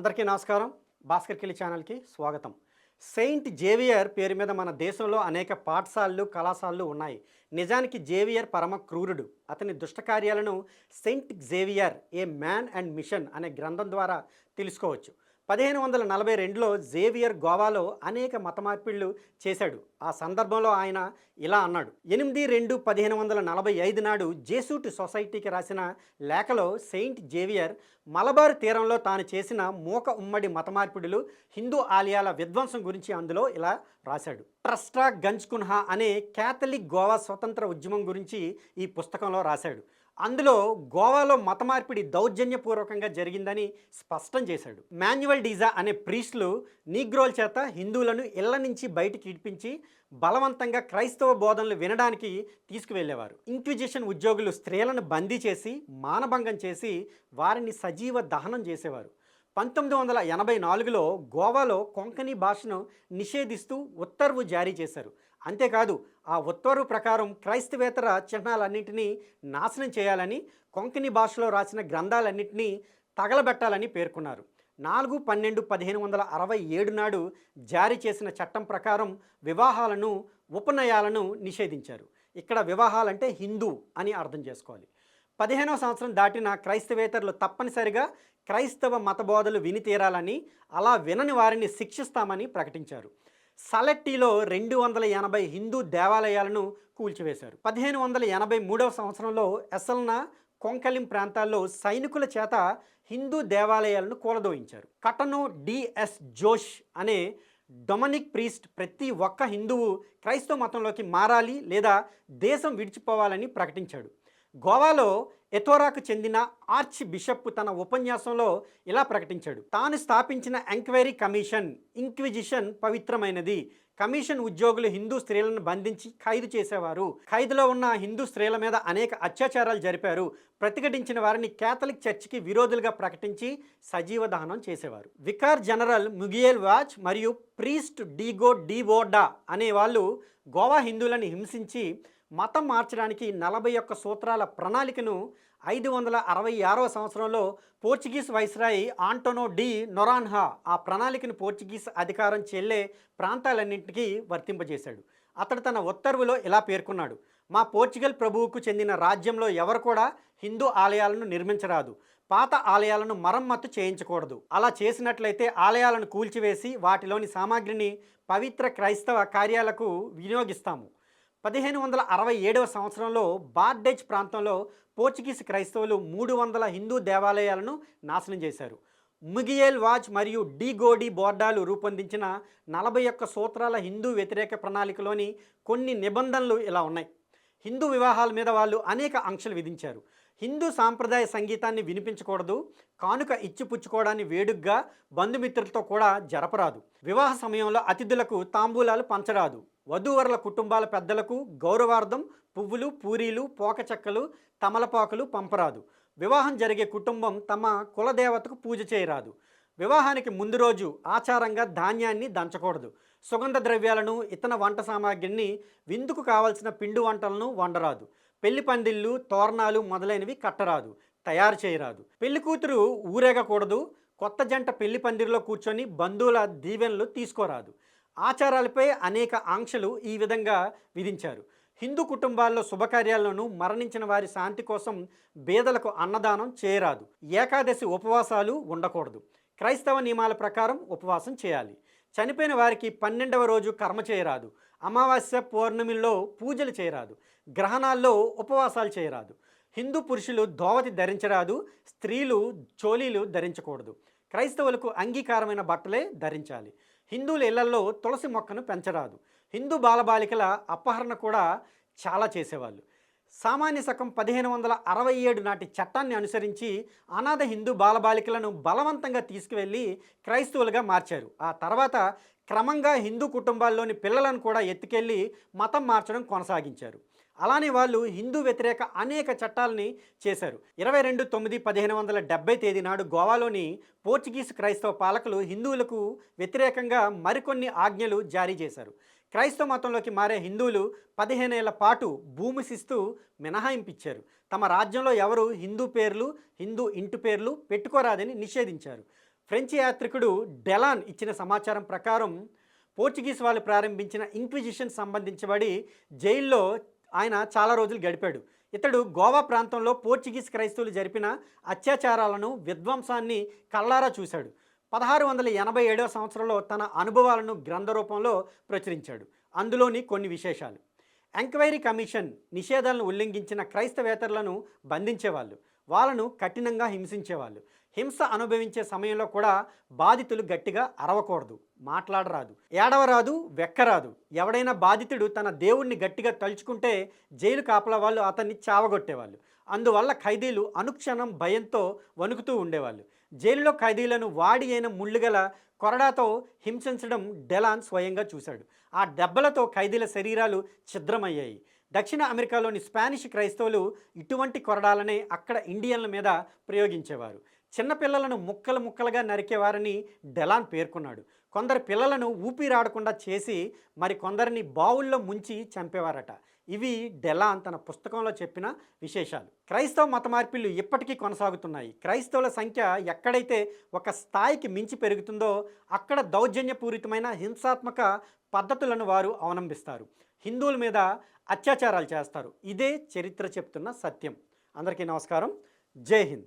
అందరికీ నమస్కారం. భాస్కర్ కిలి ఛానల్కి స్వాగతం. సెయింట్ జేవియర్ పేరు మీద మన దేశంలో అనేక పాఠశాలలు కళాశాలలు ఉన్నాయి. నిజానికి జేవియర్ పరమ క్రూరుడు. అతని దుష్టకార్యాలను saint Xavier a man and mission అనే గ్రంథం ద్వారా తెలుసుకోవచ్చు. పదిహేను వందల నలభై రెండులో జేవియర్ గోవాలో అనేక మత చేశాడు. ఆ సందర్భంలో ఆయన ఇలా అన్నాడు ఎనిమిది రెండు పదిహేను వందల నలభై ఐదు నాడు జేసూట్ సొసైటీకి రాసిన లేఖలో సెయింట్ జేవియర్ మలబార్ తీరంలో తాను చేసిన మూక ఉమ్మడి మత మార్పిడులు హిందూ ఆలయాల విధ్వంసం గురించి అందులో ఇలా రాశాడు. ట్రస్ట్రా గంజ్ కున్హా అనే క్యాథలిక్ గోవా స్వతంత్ర ఉద్యమం గురించి ఈ పుస్తకంలో రాశాడు. అందులో గోవాలో మత మార్పిడి దౌర్జన్యపూర్వకంగా జరిగిందని స్పష్టం చేశాడు. మాన్యువల్ డీజా అనే ప్రీస్టులు నీగ్రోల చేత హిందువులను ఇళ్ళ నుంచి బయటికి ఇడిపించి బలవంతంగా క్రైస్తవ బోధనలు వినడానికి తీసుకువెళ్ళేవారు. ఇంక్విజిషన్ ఉద్యోగులు స్త్రీలను బందీ చేసి మానభంగం చేసి వారిని సజీవ దహనం చేసేవారు. పంతొమ్మిది వందల ఎనభై నాలుగులో గోవాలో కొంకణి భాషను నిషేధిస్తూ ఉత్తర్వు జారీ చేశారు. అంతేకాదు ఆ ఉత్తర్వు ప్రకారం క్రైస్తవేతర చిహ్నాలన్నింటినీ నాశనం చేయాలని కొంకణి భాషలో రాసిన గ్రంథాలన్నింటినీ తగలబెట్టాలని పేర్కొన్నారు. నాలుగు పన్నెండు పదిహేను వందల అరవై ఏడు నాడు జారీ చేసిన చట్టం ప్రకారం వివాహాలను ఉపనయాలను నిషేధించారు. ఇక్కడ వివాహాలంటే హిందూ అని అర్థం చేసుకోవాలి. పదిహేనవ సంవత్సరం దాటిన క్రైస్తవేతరులు తప్పనిసరిగా క్రైస్తవ మతబోధలు విని తీరాలని అలా వినని వారిని శిక్షిస్తామని ప్రకటించారు. సలెట్టిలో రెండు వందల ఎనభై హిందూ దేవాలయాలను కూల్చివేశారు. పదిహేను వందల ఎనభై మూడవ సంవత్సరంలో ఎసల్న కొంకలిం ప్రాంతాల్లో సైనికుల చేత హిందూ దేవాలయాలను కూలదోయించారు. కటను డిఎస్ జోష్ అనే డొమనిక్ ప్రీస్ట్ ప్రతి ఒక్క హిందువు క్రైస్తవ మతంలోకి మారాలి లేదా దేశం విడిచిపోవాలని ప్రకటించాడు. గోవాలో ఎథోరాకు చెందిన ఆర్చ్ బిషప్ తన ఉపన్యాసంలో ఇలా ప్రకటించాడు. తాను స్థాపించిన ఎంక్వైరీ కమిషన్ ఇంక్విజిషన్ పవిత్రమైనది. కమిషన్ ఉద్యోగులు హిందూ స్త్రీలను బంధించి ఖైదు చేసేవారు. ఖైదులో ఉన్న హిందూ స్త్రీల మీద అనేక అత్యాచారాలు జరిపారు. ప్రతిఘటించిన వారిని కేథలిక్ చర్చికి విరోధులుగా ప్రకటించి సజీవ దహనం చేసేవారు. వికార్ జనరల్ ముగియల్ వాచ్ మరియు ప్రీస్ట్ డీగో డివోడా అనే వాళ్ళు గోవా హిందువులను హింసించి మతం మార్చడానికి నలభై ఒక్క సూత్రాల ప్రణాళికను ఐదు వందల అరవై ఆరవ సంవత్సరంలో Portuguese viceroy Antao de Noronha ఆ ప్రణాళికను పోర్చుగీస్ అధికారం చెల్లే ప్రాంతాలన్నింటికీ వర్తింపజేశాడు. అతడు తన ఉత్తర్వులో ఇలా పేర్కొన్నాడు. మా పోర్చుగల్ ప్రభువుకు చెందిన రాజ్యంలో ఎవరు కూడా హిందూ ఆలయాలను నిర్మించరాదు. పాత ఆలయాలను మరమ్మత్తు చేయించకూడదు. అలా చేసినట్లయితే ఆలయాలను కూల్చివేసి వాటిలోని సామాగ్రిని పవిత్ర క్రైస్తవ కార్యాలకు వినియోగిస్తాము. పదిహేను వందల అరవై ఏడవ సంవత్సరంలో బార్డెజ్ ప్రాంతంలో పోర్చుగీస్ క్రైస్తవులు మూడు వందల హిందూ దేవాలయాలను నాశనం చేశారు. ముగియేల్ వాచ్ మరియు డిగోడి బోర్డాలు రూపొందించిన నలభై ఒక్క సూత్రాల హిందూ వ్యతిరేక ప్రణాళికలోని కొన్ని నిబంధనలు ఇలా ఉన్నాయి. హిందూ వివాహాల మీద వాళ్ళు అనేక ఆంక్షలు విధించారు. హిందూ సాంప్రదాయ సంగీతాన్ని వినిపించకూడదు కానుక ఇచ్చిపుచ్చుకోవడాన్ని వేడుగ్గా బంధుమిత్రులతో కూడా జరపరాదు. వివాహ సమయంలో అతిథులకు తాంబూలాలు పంచరాదు. వధూవరుల కుటుంబాల పెద్దలకు గౌరవార్థం పువ్వులు పూరీలు పోకచెక్కలు తమలపాకులు పంపరాదు. వివాహం జరిగే కుటుంబం తమ కులదేవతకు పూజ చేయరాదు. వివాహానికి ముందు రోజు ఆచారంగా ధాన్యాన్ని దంచకూడదు. సుగంధ ద్రవ్యాలను ఇతర వంట సామాగ్రిని విందుకు కావలసిన పిండి వంటలను వండరాదు. పెళ్ళి పందిళ్ళు తోరణాలు మొదలైనవి కట్టరాదు తయారు చేయరాదు. పెళ్ళి కూతురు ఊరేగకూడదు కొత్త జంట పెళ్ళి పందిరిలో కూర్చొని బంధువుల దీవెనలు తీసుకోరాదు. ఆచారాలపై అనేక ఆంక్షలు ఈ విధంగా విధించారు. హిందూ కుటుంబాల్లో శుభకార్యాలను మరణించిన వారి శాంతి కోసం బేదలకు అన్నదానం చేయరాదు. ఏకాదశి ఉపవాసాలు ఉండకూడదు. క్రైస్తవ నియమాల ప్రకారం ఉపవాసం చేయాలి. చనిపోయిన వారికి పన్నెండవ రోజు కర్మ చేయరాదు. అమావాస్య పౌర్ణమిలో పూజలు చేయరాదు. గ్రహణాల్లో ఉపవాసాలు చేయరాదు. హిందూ పురుషులు దోవతి ధరించరాదు. స్త్రీలు చోలీలు ధరించకూడదు. క్రైస్తవులకు అంగీకారమైన బట్టలే ధరించాలి. హిందువుల ఇళ్ళలో తులసి మొక్కను పెంచరాదు. హిందూ బాలబాలికల అపహరణ కూడా చాలా చేసేవాళ్ళు. సామాన్య శకం పదిహేను వందల అరవై ఏడు నాటి చట్టాన్ని అనుసరించి అనాథ హిందూ బాలబాలికలను బలవంతంగా తీసుకువెళ్ళి క్రైస్తవులుగా మార్చారు. ఆ తర్వాత క్రమంగా హిందూ కుటుంబాల్లోని పిల్లలను కూడా ఎత్తుకెళ్ళి మతం మార్చడం కొనసాగించారు. అలానే వాళ్ళు హిందూ వ్యతిరేక అనేక చట్టాలని చేశారు. ఇరవై రెండు తొమ్మిది పదిహేను వందల డెబ్బై తేదీ నాడు గోవాలోని పోర్చుగీస్ క్రైస్తవ పాలకులు హిందువులకు వ్యతిరేకంగా మరికొన్ని ఆజ్ఞలు జారీ చేశారు. క్రైస్తవ మతంలోకి మారే హిందువులు పదిహేనేళ్ళ పాటు భూమి శిస్తూ మినహాయింపిచ్చారు. తమ రాజ్యంలో ఎవరు హిందూ పేర్లు హిందూ ఇంటి పేర్లు పెట్టుకోరాదని నిషేధించారు. ఫ్రెంచ్ యాత్రికుడు డెలాన్ ఇచ్చిన సమాచారం ప్రకారం పోర్చుగీస్ వాళ్ళు ప్రారంభించిన ఇంక్విజిషన్ సంబంధించబడి జైల్లో ఆయన చాలా రోజులు గడిపాడు. ఇతడు గోవా ప్రాంతంలో పోర్చుగీస్ క్రైస్తవులు జరిపిన అత్యాచారాలను విధ్వంసాన్ని కళ్ళారా చూశాడు. పదహారు వందల ఎనభై ఏడవ సంవత్సరంలో తన అనుభవాలను గ్రంథ రూపంలో ప్రచురించాడు. అందులోని కొన్ని విశేషాలు. ఎంక్వైరీ కమిషన్ నిషేధాలను ఉల్లంఘించిన క్రైస్తవేతరులను బంధించేవాళ్ళు. వాళ్ళను కఠినంగా హింసించేవాళ్ళు. హింస అనుభవించే సమయంలో కూడా బాధితులు గట్టిగా అరవకూడదు మాట్లాడరాదు. ఏడవరాదు వెక్కరాదు. ఎవడైనా బాధితుడు తన దేవుణ్ణి గట్టిగా తలుచుకుంటే జైలు కాపలా వాళ్ళు అతన్ని చావగొట్టేవాళ్ళు. అందువల్ల ఖైదీలు అనుక్షణం భయంతో వణుకుతూ ఉండేవాళ్ళు. జైలులో ఖైదీలను వాడి అయిన ముళ్ళుగల కొరడాతో హింసించడం డెలాన్ స్వయంగా చూశాడు. ఆ దెబ్బలతో ఖైదీల శరీరాలు ఛిద్రమయ్యాయి. దక్షిణ అమెరికాలోని స్పానిష్ క్రైస్తవులు ఇటువంటి కొరడాలనే అక్కడ ఇండియన్ల మీద ప్రయోగించేవారు. చిన్నపిల్లలను ముక్కలు ముక్కలుగా నరికేవారని డెలాన్ పేర్కొన్నాడు. కొందరు పిల్లలను ఊపిరాడకుండా చేసి మరి కొందరిని బావుల్లో ముంచి చంపేవారట. ఇవి డెలాన్ తన పుస్తకంలో చెప్పిన విశేషాలు. క్రైస్తవ మత మార్పిళ్ళు ఇప్పటికీ కొనసాగుతున్నాయి. క్రైస్తవుల సంఖ్య ఎక్కడైతే ఒక స్థాయికి మించి పెరుగుతుందో అక్కడ దౌర్జన్యపూరితమైన హింసాత్మక పద్ధతులను వారు అవలంబిస్తారు. హిందువుల మీద అత్యాచారాలు చేస్తారు. ఇదే చరిత్ర చెప్తున్న సత్యం. అందరికీ నమస్కారం. జై హింద్.